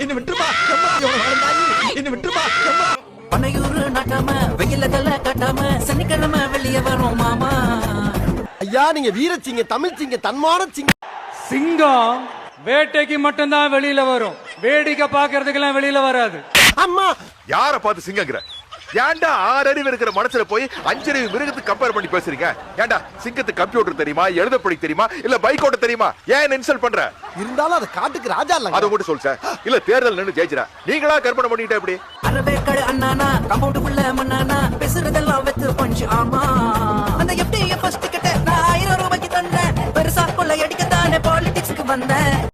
என்ன வாழ்ந்தாயி? என்ன விட்டுருமா? அம்மா. பனையூரு நாட்டாம வெயில தல காட்டாம சனிக்கிழமை வெளியே வரும் மாமா. ஐயா நீங்க வீரச்சிங்க தமிழ்ச்சிங்க தன்மான சிங்க. சிங்கம் வேட்டைக்கு மட்டும்தான் வெளியில வரும். வேடிக்கை பாக்குறதுக்கெல்லாம் வெளியில வராது. அம்மா. யார பார்த்து சிங்கங்கிற? ஏன்டா ஆறு அறிவு இருக்கிற மனசுல போய் அஞ்சு அறிவு மிருகத்துக்கு கம்பேர் பண்ணி பேசுறீங்க? ஏன்டா சிங்கத்துக்கு கம்ப்யூட்டர் தெரியுமா? எழுத படிக்க தெரியுமா? இல்ல பைக் ஓட்ட தெரியுமா? ஏன் இன்சல்ட் பண்ற? இருந்தாலும் அது காட்டுக்கு ராஜா அதை இல்ல மட்டும் சொல்ல இல்ல தேர்தல் நின்னு ஜெயிச்சிர நீங்களா கற்பனை பண்ணிட்டே எப்படி? அரவேக்காடு அண்ணானா கம்பவுண்டுக்குள்ள மண்ணானா பேசுறதெல்லாம் வெத்து பஞ்சு ஆமா. அந்த எப்படி ஃபர்ஸ்ட் கிட்ட நான் ஆயிரம் ரூபாய்க்கு தந்தேன். பெருசா கொள்ளை அடிக்கத்தானே பாலிடிக்ஸ்க்கு வந்தேன்.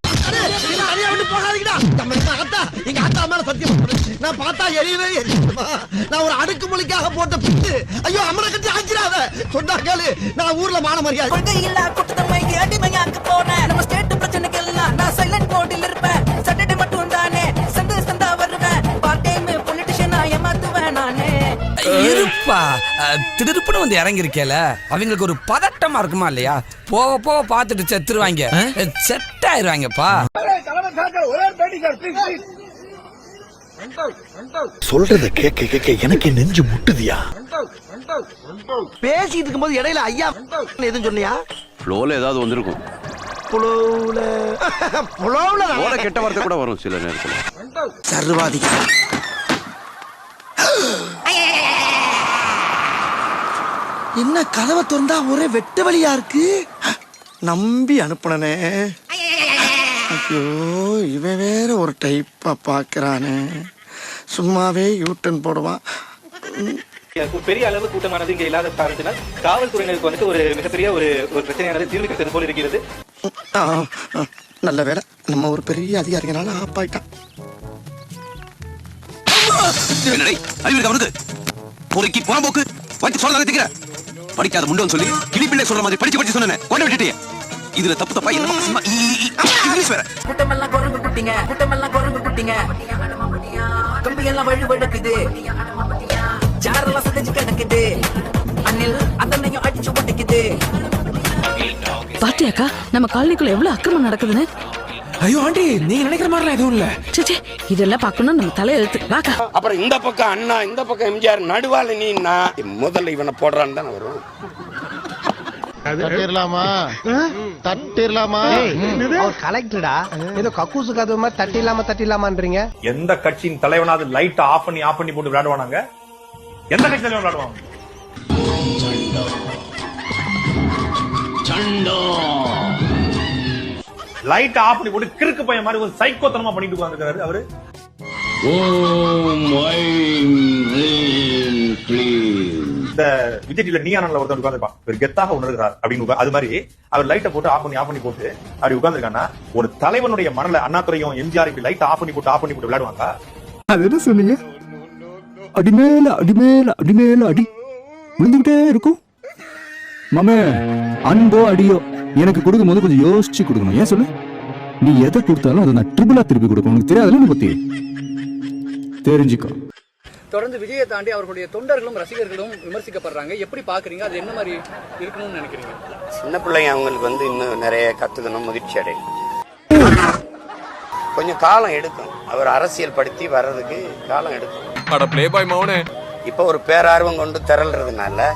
நான் பார்த்தா எரியவே எரியுமா நான் ஒரு அடுக்கு மொழிக்காக போட்ட பிட்டு. ஐயோ அம்மனை கட்டி ஆக்கிறாத சொன்னா கேளு. நான் ஊர்ல மான மரியாதை இல்ல கூட்டத்தன்மைக்கு அடிமையாக்கு போனேன். நம்ம ஸ்டேட் பிரச்சனைக்கு எல்லாம் நான் சைலண்ட் மோடில் இருப்பேன். சட்டடே மட்டும் தானே. சந்து சந்தா வருவேன். பார்ட் டைம் பொலிட்டிஷியனா ஏமாத்துவேன் நானே. இருப்பா. திடுப்புன்னு வந்து இறங்கி இருக்கேல அவங்களுக்கு ஒரு பதட்டமா இருக்குமா இல்லையா? போக போக பார்த்துட்டு செத்துருவாங்க. செட் ஆயிருவாங்கப்பா சொல்றத கேட்க கேட்க எனக்கு நெஞ்சு முட்டுதியா? பேசிட்டு இருக்கும்போது இடையில ஐயா எதுவும் சொன்னியா? ஃப்ளோல ஏதாவது வந்திருக்கும். புலவுல புலவுல ஓட கெட்ட வார்த்தை கூட வரும் சில நேரத்துல. சர்வாதிகா என்ன கதவை திறந்தா ஒரே வெட்ட வழியா இருக்கு? நம்பி அனுப்புனனே. ஐயோ இவன் வேற ஒரு டைப்பா பாக்குறானே. சும்மாவே யூட்டன் போடுவான். பெரிய அளவு கூட்டமானது இங்க இல்லாத காரணத்தினால் காவல்துறையினருக்கு வந்துட்டு ஒரு மிகப்பெரிய ஒரு ஒரு பிரச்சனையானது தீர்வு போல் இருக்கிறது. ஆ, ஆ, நல்ல வேலை நம்ம ஒரு பெரிய அதிகாரிகளால ஆப்பாயிட்டான். பொறுக்கி புறம்போக்கு வச்சு சொல்ல திக்கிற படிக்காத முண்டோன்னு சொல்லி கிளிப்பிள்ளை சொல்ற மாதிரி படிச்சு படிச்சு சொன்னேன் கொண்டு விட்டுட்டே இதுல தப்பு தப்பா என்ன கூட்டமெல்லாம் குரங்கு குட்டிங்க கூட்டமெல்லாம் குரங்கு குட்டிங்க. எல்லாம் வழி வழுக்குது. சாரெல்லாம் சதைச்சு கிடக்குது. அணில் அதனையும் அடிச்சு ஒட்டிக்குது. பாத்தியாக்கா நம்ம காலனிக்குள்ள எவ்வளவு அக்கிரமம் நடக்குதுன்னு? ஐயோ ஆண்டி நீங்க நினைக்கிற மாதிரிலாம் எதுவும் இல்ல. ச்சே, ச்சே இதெல்லாம் பார்க்கணும் நம்ம தலையெழுத்து வாக்கா. அப்புறம் இந்த பக்கம் அண்ணா இந்த பக்கம் எம்ஜிஆர் நடுவால நீன்னா முதல்ல இவனை போடுறான்னு தானே வரும் தட்டிடலாமா தட்டிடலாமா அவர் கலெக்டடா ஏதோ கக்கூசு கதவு மாதிரி தட்டிடலாமா தட்டிடலாமான்றீங்க எந்த கட்சியின் தலைவனாவது லைட் ஆஃப் பண்ணி ஆஃப் பண்ணி போட்டு விளையாடுவானாங்க? எந்த கட்சி தலைவன் விளையாடுவாங்க? லைட் ஆஃப் பண்ணி போட்டு கிறுக்கு பையன் மாதிரி ஒரு சைக்கோத்தனமா பண்ணிட்டு உட்கார்ந்துருக்காரு அவரு. இந்த விஜய் டிவில நீயானல ஒருத்தர் உட்காந்துருப்பான் ஒரு கெத்தாக உணர்கிறார் அப்படின்னு அது மாதிரி அவர் லைட்டை போட்டு ஆஃப் பண்ணி ஆஃப் பண்ணி போட்டு அப்படி உட்கார்ந்துருக்காங்கன்னா ஒரு தலைவனுடைய மனல அண்ணாத்துறையும் எம்ஜிஆர் இப்படி லைட் ஆஃப் பண்ணி போட்டு ஆஃப் பண்ணி போட்டு விளையாடுவாங்க அது என்ன சொன்னீங்க? அடிமேல அடிமேல அடிமேல அடி விழுந்துகிட்டே இருக்கும். மாமே அன்போ அடியோ எனக்கு கொடுக்கும் போது கொஞ்சம் யோசிச்சு கொடுக்கணும். ஏன் சொல்லு நீ எதை கொடுத்தாலும் அதை நான் ட்ரிபிளா திருப்பி கொடுக்கணும். உனக்கு தெரியாதுல்ல என்னை பத்தி? தெரிஞ்சுக்கோ. தொடர்ந்து விஜயை தாண்டி அவர்களுடைய தொண்டர்களும் ரசிகர்களும் விமர்சிக்கப்படுறாங்க. எப்படி பாக்குறீங்க அது என்ன மாதிரி இருக்கணும்னு நினைக்கிறீங்க? சின்ன பிள்ளைங்க அவங்களுக்கு வந்து இன்னும் நிறைய கத்துக்கணும் முதிர்ச்சி அடையும் கொஞ்சம் காலம் எடுக்கும். அவர் அரசியல் படுத்தி வர்றதுக்கு காலம் எடுக்கும். அட ப்ளே பாய் மௌனே இப்போ ஒரு பேரார்வம் கொண்டு திரள்றதுனால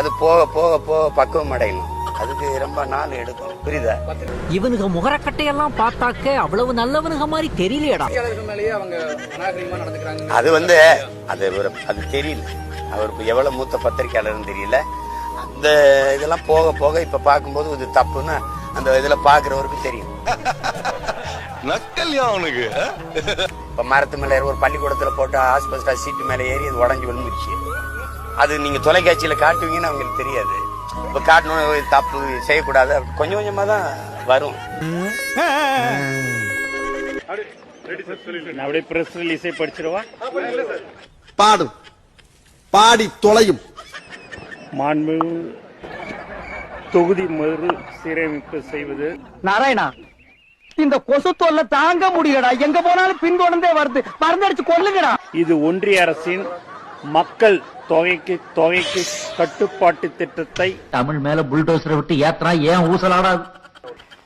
அது போக போக போக பக்குவம் அடையணும். அதுக்கு ரொம்ப நாள் எடுக்கும். புரியுதா? இவனுங்க முகரக்கட்டையெல்லாம் பார்த்தாக்க அவ்வளவு நல்லவனுங்க மாதிரி தெரியலையடா. அது வந்து அது ஒரு அது தெரியல. அவருக்கு எவ்வளவு மூத்த பத்திரிக்கையாளர்னு தெரியல. அந்த இதெல்லாம் போக போக இப்ப பார்க்கும்போது இது தப்புன்னு அந்த இதுல பாக்குறவருக்கு தெரியும். நக்கல்யா அவனுக்கு இப்ப மரத்து மேல ஒரு பள்ளிக்கூடத்துல போட்டு ஆஸ்பெஸ்டா சீட்டு மேல ஏறி அது உடஞ்சி விழுந்துருச்சு. அது நீங்க தொலைக்காட்சியில காட்டுவீங்கன்னு அவங்களுக்கு தெரியாது. இப்ப காட்டணும் தப்பு செய்யக்கூடாது. கொஞ்சம் கொஞ்சமா தான் வரும். அப்படியே பிரஸ் ரிலீஸே படிச்சிருவா? பாடும் பாடி தொலையும். மாண்பு தொகுதி மறு சீரமைப்பு செய்வது. நாராயணா இந்த கொசு தொல்லை தாங்க முடியலடா. எங்க போனாலும் பின்தொடர்ந்தே வருது. மருந்தடிச்சு கொல்லுங்கடா. இது ஒன்றிய அரசின் மக்கள் தொகைக்கு தொகைக்கு கட்டுப்பாட்டு திட்டத்தை தமிழ் மேல புல்டோசரை விட்டு ஏத்துறா ஏன் ஊசலாடாது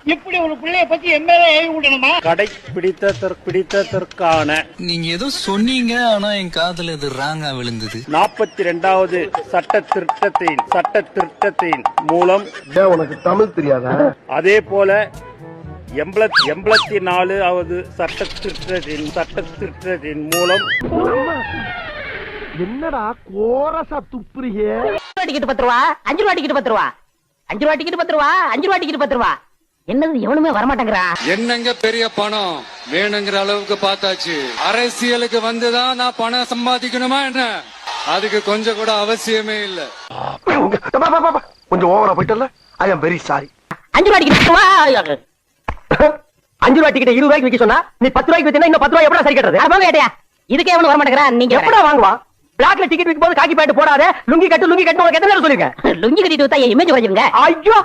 இப்படி ஒரு பிள்ளைய பத்தி எம்எல்ஏ ஏவி விடணுமா? கடை பிடித்த பிடித்ததற்கான நீங்க ஏதோ சொன்னீங்க ஆனா என் காதுல இது ராங்கா விழுந்தது. நாற்பத்தி ரெண்டாவது சட்ட திருத்தத்தின் சட்ட திருத்தத்தின் மூலம் உனக்கு தமிழ் தெரியாதா? அதே போல எண்பத் எண்பத்தி நாலாவது சட்ட திருத்தத்தின் சட்ட திருத்தத்தின் மூலம் என்னடா கோரசா துப்புறியே டிக்கெட் பத்து ரூபா அஞ்சு ரூபா டிக்கெட் பத்து ரூபா. அஞ்சு ரூபா டிக்கெட் பத்து ரூபா அஞ்சு ரூபா டிக்கெட் பத்து ரூபா. என்னது எவனுமே வரமாட்டேங்கிறான் என்னங்க பெரிய பணம்? வேணுங்கிற அளவுக்கு பார்த்தாச்சு. அரசியலுக்கு வந்துதான் நான் பணம் சம்பாதிக்கணுமா என்ன? அதுக்கு கொஞ்சம் கூட அவசியமே இல்ல. கொஞ்சம் ஓவரா போயிட்டல ஐ அம் வெரி சாரி அஞ்சு ரூபா டிக்கெட் அஞ்சு ரூபா டிக்கெட் இருபது ரூபாய்க்கு விற்க சொன்னா நீ பத்து ரூபாய்க்கு வித்தா இன்னும் பத்து ரூபாய் எப்படி சரி கட்டுறது? இதுக்கே எவனும் வரமாட்டேங்கிறான் நீங்க எப்படா வாங்குவான்? பிளாக்ல டிக்கெட் விற்கும் போது காக்கி பேண்ட் போடாத. லுங்கி கட்டு லுங்கி கட்டு உங்களுக்கு எத்தனை சொல்லிருக்கேன்? லுங்கி கட்டிட்டு வித்தா இமேஜ் குறைஞ்சிருங்க ஐயோ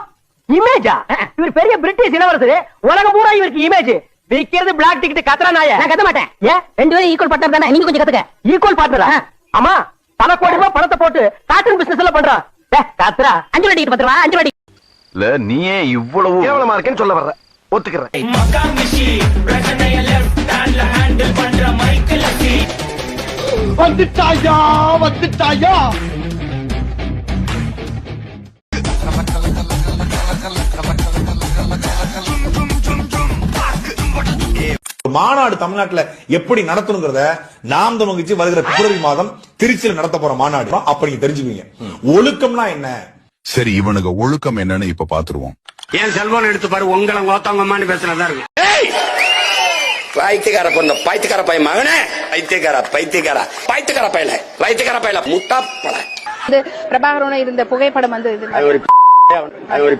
இமேஜா இவர் பெரிய பிரிட்டிஷ் இளவரசர். உலகம் பூரா இவருக்கு இமேஜ் விக்கிறது பிளாக் டிக்கெட் கத்துறா நாய. நான் கத்த மாட்டேன். ஏன்? ரெண்டு பேரும் ஈக்குவல் பார்ட்னர் தானே? நீங்க கொஞ்சம் கத்துக்க. ஈக்குவல் பார்ட்னரா ஆமா பல கோடி ரூபாய் பணத்தை போட்டு காட்டன் பிசினஸ் எல்லாம் பண்றான் கத்துறா. அஞ்சு ரூபா டிக்கெட் பத்து ரூபா அஞ்சு ரூபா ticket. நீயே இவ்வளவு கேவலமா இருக்கேன்னு சொல்ல வர்ற. ஒத்துக்கிறேன். வந்துட்டாயா வந்துட்டாயா? ஒரு மாநாடு தமிழ்நாட்டுல எப்படி நடத்தணுங்கிறத நாம் தமிழ்ச்சி வருகிற பிப்ரவரி மாதம் திருச்சியில் நடத்த போற மாநாடு. அப்ப நீங்க தெரிஞ்சுக்குவீங்க. ஒழுக்கம்னா என்ன? சரி இவனுக்கு ஒழுக்கம் என்னன்னு இப்ப பாத்துருவோம். ஏன் செல்போன் எடுத்து பாரு உங்களை கோத்தவங்கம்மான்னு பேசுறதா இருக்கு. பைத்தியக்கார பொண்ணு பைத்தியக்கார பையன் மகனே. பைத்தியக்கார பைத்தியக்கார. பைத்தியக்கார பையல பைத்தியக்கார பையல முட்டா பல பிரபாகரனோட இருந்த புகைப்படம் வந்து இது அது ஒரு அது ஒரு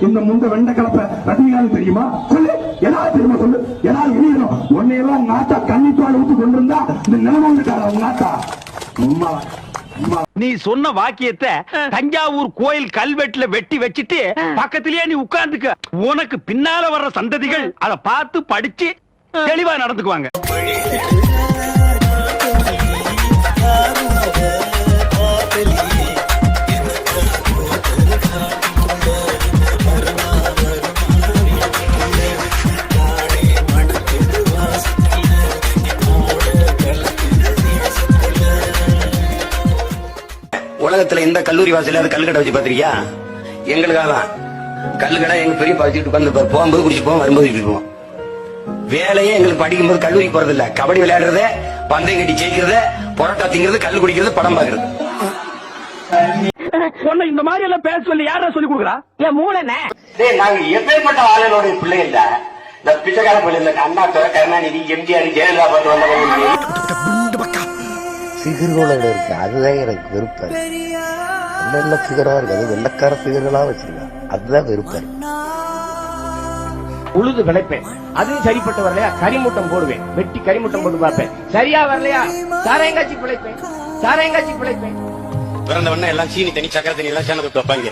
இந்த முந்த வெண்ட கலப்ப ரஜினிகாந்த் தெரியுமா? சொல்லு எல்லாரும் தெரியுமா சொல்லு? எல்லாரும் எழுதணும் உன்னையெல்லாம் உங்க ஆத்தா கன்னிப்பால் ஊத்து கொண்டிருந்தா இந்த நிலைமை வந்துட்டாரா உங்க ஆத்தா. உம்மா நீ சொன்ன வாக்கியத்தை தஞ்சாவூர் கோயில் கல்வெட்டுல வெட்டி வச்சிட்டு பக்கத்திலேயே நீ உட்கார்ந்துக்க. உனக்கு பின்னால வர்ற சந்ததிகள் அத பார்த்து படிச்சு தெளிவா நடந்துக்குவாங்க. உலகத்துல இந்த கல்லூரி வாசல கல்லுக்கடை வச்சு பாத்திருக்கியா எங்களுக்காக தான். கல்லுக்கடை எங்க பெரிய வச்சுட்டு உட்காந்து போகும்போது குடிச்சு போவோம் வரும்போது குடிச்சு போவோம். வேலையே எங்களுக்கு படிக்கும்போது கல்லூரி போறது இல்ல கபடி விளையாடுறது பந்தயம் கட்டி ஜெயிக்கிறது புரோட்டா திங்கிறது கல்லு குடிக்கிறது படம் பாக்குறது சொன்ன இந்த மாதிரி எல்லாம் பேச சொல்லி யாரா சொல்லி கொடுக்குறா? என் மூளை டேய் நாங்க எப்பேற்பட்ட ஆளுநரோட பிள்ளை இல்ல இந்த பிச்சைக்கார பிள்ளை இல்ல அண்ணா துறை கருணாநிதி எம்ஜிஆர் ஜெயலலிதா பார்த்து வந்தவங்க ஃபிகர்களோட இருக்கு. அதுதான் எனக்கு விருப்பம் நல்ல ஃபிகரா இருக்கு. அது வெள்ளக்கார ஃபிகர்களா வச்சிருக்காங்க. அதுதான் விருப்பம் உழுது விளைப்பேன். அதுவும் சரிப்பட்டு வரலையா? கரிமூட்டம் போடுவேன். வெட்டி கரிமூட்டம் போட்டு பார்ப்பேன். சரியா வரலையா? சாராயங்காட்சி பிழைப்பேன். சாராயங்காட்சி பிழைப்பேன். பிறந்தவன எல்லாம் சீனி தண்ணி சக்கரை தண்ணி எல்லாம் தொட்டு வைப்பாங்க.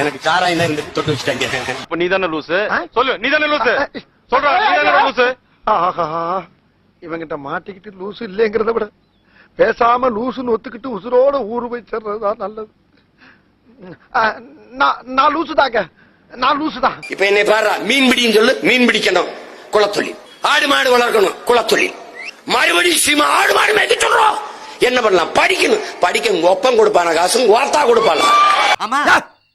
எனக்கு சாராயம் தான் இருந்து தொட்டு வச்சுட்டாங்க. இப்ப நீ தானே லூசு சொல்லு நீ தானே லூசு? சொல்றா நீ தானே லூசு ஆஹா. இவங்கிட்ட மாட்டிக்கிட்டு லூசு இல்லைங்கிறத விட பேசாம லூசுன்னு ஒத்துக்கிட்டு உசுரோட ஊரு போய் சேர்றதுதான் நல்லது. நான் லூசுதாங்க. நான் லூசுதான். இப்ப என்னை பாரு மீன் பிடின்னு சொல்லு மீன் பிடிக்கணும். குளத்தொழில் ஆடு மாடு வளர்க்கணும் குளத்தொழில் மறுபடியும் சீமா ஆடு மாடு மேய்க்க சொல்றோம். என்ன பண்ணலாம்? படிக்கணும். படிக்க உங்க ஒப்பம் கொடுப்பான காசு? ஓர்த்தா கொடுப்பான?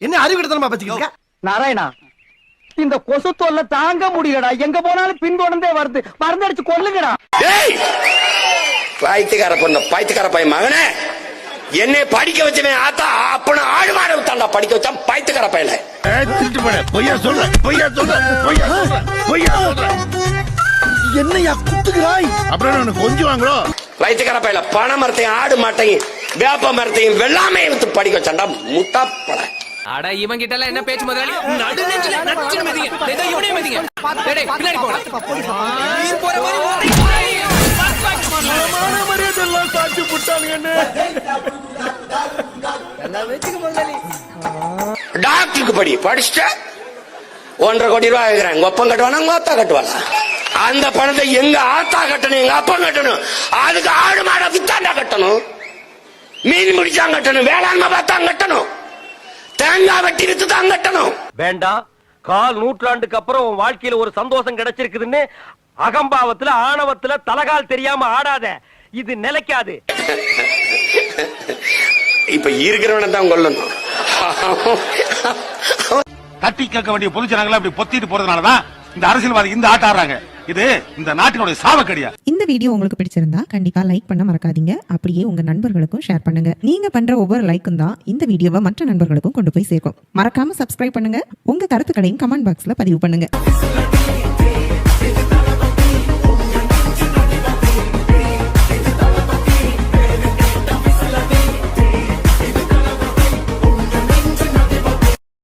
என்ன அறிவிடத்தனமா பச்சுக்கிட்டு நாராயணா இந்த கொசு தொல்லை தாங்க முடியலடா. எங்க போனாலும் பின்தொடர்ந்தே வருது. மருந்தடிச்சு கொல்லுங்கடா. டேய் பைத்தியக்கார பொண்ணு பைத்தியக்கார பையன் மகனே. என்னை படிக்க வச்சவன் ஆத்தா அப்பன ஆடு மாடு விட்டான்டா படிக்க வச்சான் பைத்தியக்கார பையல பொய்யா சொல்ற பொய்யா சொல்ற பொய்யா சொல்ற பொய்யா சொல்ற. என்னையா குத்துகிறாய்? அப்புறம் உனக்கு கொஞ்சம் வாங்குறோ. பைத்தியக்கார பையல பனை மரத்தையும் ஆடு மாட்டையும் வேப்ப மரத்தையும் வெள்ளாமையை வித்து படிக்க வச்சான்டா முட்டா பட அட இவன் கிட்ட எல்லாம் என்ன பேச்சு முதலாளி? நடு நெஞ்சில நச்சுன்னு மிதிங்க. இவனே மிதிங்க. டேய், டேய், பின்னாடி போடா நீ போற மாதிரி டாக்டருக்கு படி படிச்சுட்ட ஒன்றரை கோடி ரூபாய் ஆகுறேன் உங்க அப்பம் கட்டுவானா உங்க ஆத்தா கட்டுவானா? அந்த பணத்தை எங்க ஆத்தா கட்டணும் எங்க அப்பம் கட்டணும்? அதுக்கு ஆடு மாட வித்தாண்டா கட்டணும்? மீன் பிடிச்சா கட்டணும் வேளாண்மை பார்த்தா கட்டணும். தேங்காய் வெட்டி வித்து தான் கட்டணும். வேண்டாம். கால் நூற்றாண்டுக்கு அப்புறம் உன் வாழ்க்கையில ஒரு சந்தோஷம் கிடைச்சிருக்குதுன்னு அகம்பாவத்துல ஆணவத்துல தலகால் தெரியாம ஆடாத. இது நிலைக்காது. இப்ப இருக்கிறவனை தான் கொல்லணும். தட்டி கேட்க வேண்டிய பொதுஜனங்களை அப்படி பொத்திட்டு போறதுனாலதான் இந்த அரசியல்வாதி இந்த ஆட்ட ஆடுறாங்க. இது இந்த நாட்டினுடைய சாவக்கடியா. இந்த வீடியோ உங்களுக்கு பிடிச்சிருந்தா கண்டிப்பா லைக் பண்ண மறக்காதீங்க. அப்படியே உங்க நண்பர்களுக்கும் ஷேர் பண்ணுங்க. நீங்க பண்ற ஒவ்வொரு லைக்கும் தான் இந்த வீடியோவை மற்ற நண்பர்களுக்கும் கொண்டு போய் சேர்க்கும். மறக்காம சப்ஸ்கிரைப் பண்ணுங்க. உங்க கருத்துக்களையும் கமெண்ட் பாக்ஸ்ல பதிவு பண்ணுங்க.